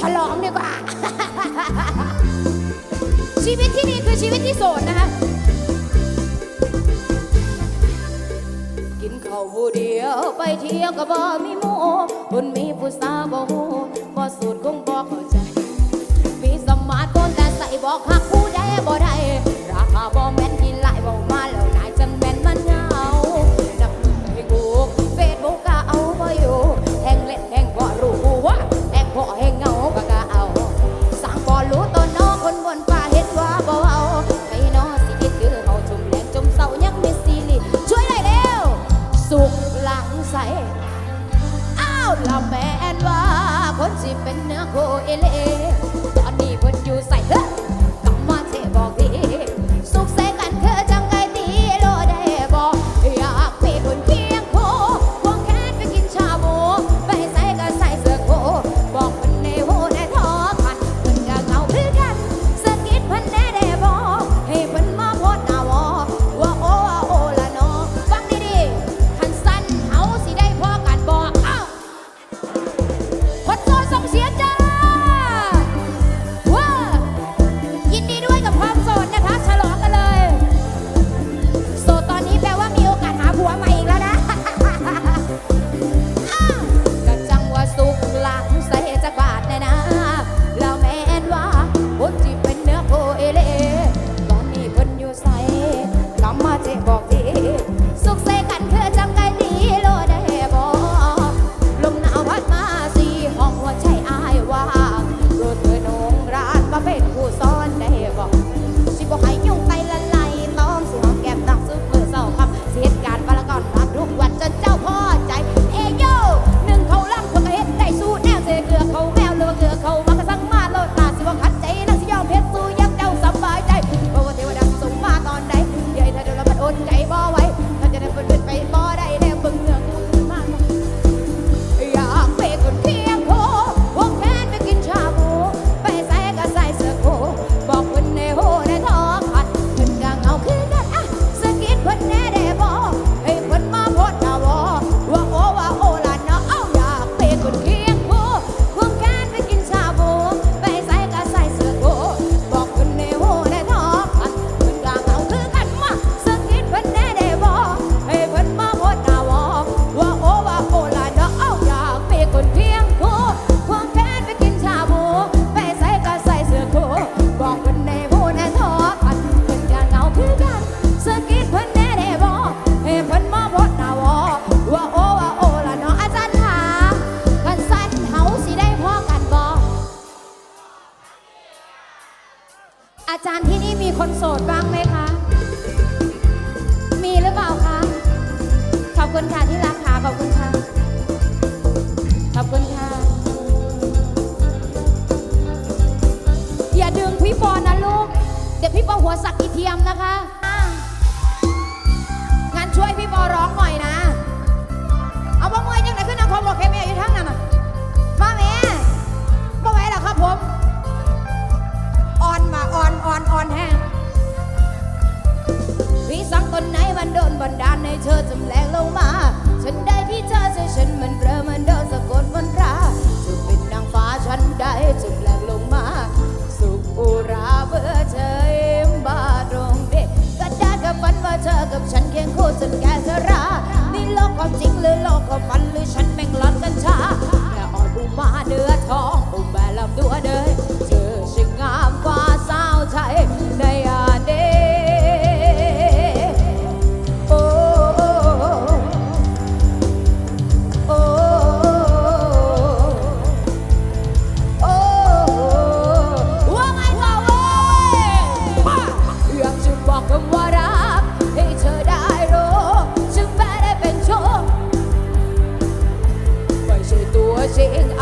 ฉลองดีกว่า ชีวิตที่นี่คือชีวิตที่โสดนะคะ กินข้าวผู้เดียวไปเที่ยวก็บ่มีหมู่คนมีผู้สาวบ่ฮู้บ่สูตรคงบ่เข้าใจ มีสมาร์ทโฟนแต่ใส่บ่คักผู้ใดบ่ได้ราคาบ่แม่นกินหลายบ่มาแล้วนายจังแม่นมันเงานับมือให้กูเฟซบุ๊กก็เอาบ่อยู่แห่งเล่นแห่งบ่รู้ว่าแห่งบ่แห่ง โบเอเล สด Kasi ang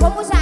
vamos puxar.